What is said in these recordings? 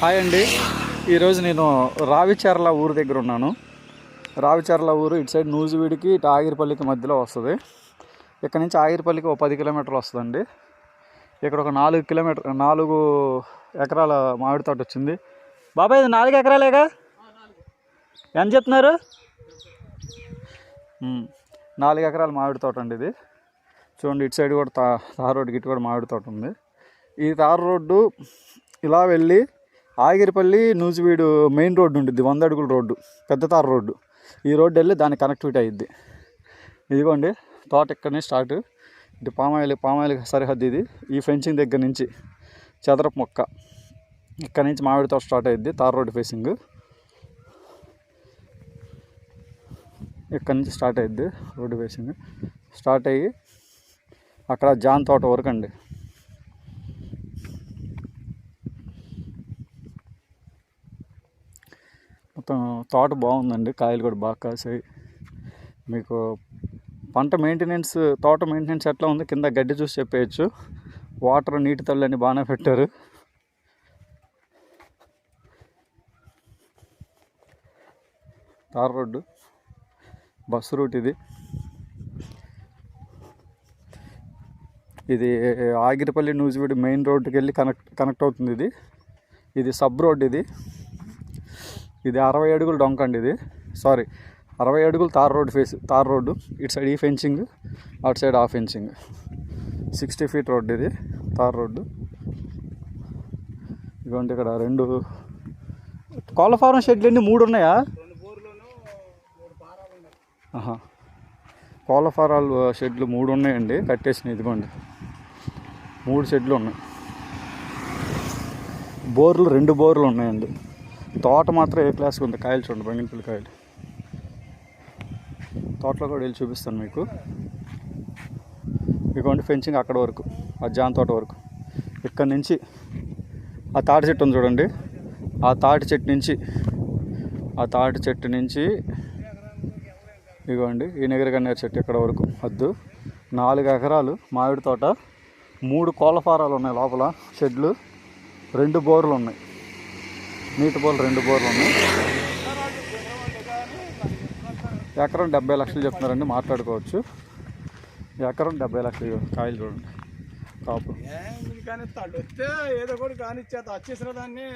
Hi అండి. ఈరోజు నేను రావిచర్ల ఊరు దగ్గర ఉన్నాను. రావిచర్ల ఊరు ఇటు సైడ్ నూజివీడికి ఇటు ఆగిరిపల్లికి మధ్యలో వస్తుంది. ఇక్కడ నుంచి ఆగిరిపల్లికి ఒక పది కిలోమీటర్లు వస్తుందండి. ఇక్కడ ఒక నాలుగు కిలోమీటర్ నాలుగు ఎకరాల మామిడి తోట వచ్చింది. బాబాయ్ ఇది నాలుగు ఎకరాలేగా? ఎంత చెప్తున్నారు? నాలుగు ఎకరాల మామిడి తోట అండి ఇది. చూడండి ఇటు సైడ్ కూడా తా తార్ రోడ్డుకి ఇటు కూడా మామిడి తోట ఉంది. ఈ తార్ రోడ్డు ఇలా వెళ్ళి ఆగిరిపల్లి నూజివీడు మెయిన్ రోడ్డు ఉంటుంది వంద అడుగుల రోడ్డు పెద్ద తార రోడ్డు. ఈ రోడ్డు వెళ్ళి దాని కనెక్టివిటీ అయ్యిద్ది ఇదిగోండి తోట ఇక్కడ నుంచి స్టార్ట్ ఇటు పామాయిల్ పామాయిల్ సరిహద్దు ఇది. ఈ ఫెన్సింగ్ దగ్గర నుంచి చదరపు మొక్క. ఇక్కడ నుంచి మామిడి తోట స్టార్ట్ అయ్యిద్ది తార రోడ్డు ఫేసింగ్ ఇక్కడ నుంచి స్టార్ట్ అయ్యిద్ది రోడ్డు ఫేసింగ్ స్టార్ట్ అయ్యి అక్కడ జాన్ తోట వరకు అండి. మొత్తం తోట బాగుందండి కాయలు కూడా బాగా కాసాయి. మీకు పంట మెయింటెనెన్స్ తోట మెయింటెనెన్స్ ఎట్లా ఉంది కింద గడ్డి చూసి చెప్పేయచ్చు. వాటర్ నీటి తల్లి బాగానే పెట్టారు. తార్ రోడ్డు బస్సు రూట్ ఇది. ఇది ఆగిరిపల్లి నూజివీడి మెయిన్ రోడ్డుకి వెళ్ళి కనెక్ట్ కనెక్ట్ అవుతుంది ఇది. ఇది సబ్ రోడ్ ఇది. ఇది అరవై అడుగుల డొంక అండి ఇది. సారీ అరవై అడుగులు tar road face tar road. ఇటు సైడ్ ఈ ఫెన్సింగ్ అటు సైడ్ ఆ ఫెన్సింగ్ సిక్స్టీ ఫీట్ రోడ్ ఇది తార్ రోడ్డు. ఇదిగోండి ఇక్కడ రెండు కోళ్ళ ఫారం షెడ్లు అండి మూడు ఉన్నాయా? ఆహా. కోళ్ళ ఫారాలు షెడ్లు మూడు ఉన్నాయండి కట్టేసినాయి ఇదిగోండి. మూడు షెడ్లు ఉన్నాయి. బోర్లు రెండు బోర్లు ఉన్నాయండి. తోట మాత్రం ఏ క్లాస్కి ఉంది? కాయలు చూడండి బంగినపల్లి కాయలు. తోటలో కూడా వెళ్ళి చూపిస్తాను మీకు. ఇదిగోండి ఫెన్సింగ్ అక్కడ వరకు ఆ జాన్ తోట వరకు. ఇక్కడ నుంచి ఆ తాటి చెట్టు ఉంది చూడండి. ఆ తాటి చెట్టు నుంచి ఆ తాటి చెట్టు నుంచి ఇగోండి ఈ నెగరగన్నేరు చెట్టు ఇక్కడ వరకు వద్దు నాలుగు ఎకరాలు మామిడి తోట మూడు కోళ్ళ ఫారాలు ఉన్నాయి లోపల షెడ్లు రెండు బోర్లు ఉన్నాయి. నీటి బోర్లు రెండు బోర్లు ఉన్నాయి. ఎకరం డెబ్బై లక్షలు చెప్తున్నారండి మాట్లాడుకోవచ్చు. ఎకరం డెబ్బై లక్షలు కాయలు చూడండి. కాపు వస్తే ఏదో కానిచ్చేద్దాం వచ్చేసిన దాన్ని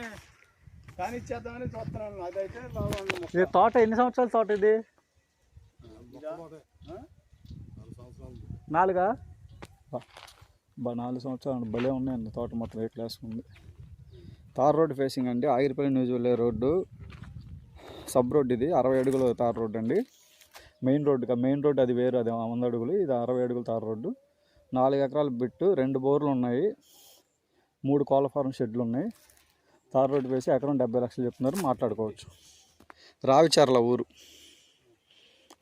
కానిచ్చేద్దామని చూస్తున్నాను. అదైతే ఇది తోట ఎన్ని సంవత్సరాల తోట ఇది? నాలుగా? బా నాలుగు సంవత్సరాలు భలే ఉన్నాయండి తోట మొత్తం ఏ క్లాస్ ఉంది. తార్ రోడ్ ఫేసింగ్ అండి. ఆగిరిపల్లి న్యూస్ వెళ్ళే రోడ్డు. సబ్ రోడ్ ఇది అరవై అడుగుల తార్ రోడ్ అండి. మెయిన్ రోడ్డు మెయిన్ రోడ్ అది వేరు అది వంద అడుగులు. ఇది అరవై అడుగుల తార్ రోడ్డు. నాలుగు ఎకరాల బిట్టు రెండు బోర్లు ఉన్నాయి. మూడు కోళ్ళ ఫారం షెడ్లు ఉన్నాయి. తార్ రోడ్డు వేసి ఎకరం డెబ్బై లక్షలు చెప్తున్నారు. మాట్లాడుకోవచ్చు. రావిచర్ల ఊరు.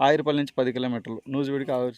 ఆయిరపల్లి నుంచి పది కిలోమీటర్లు. నూజివీడికి ఆవిరి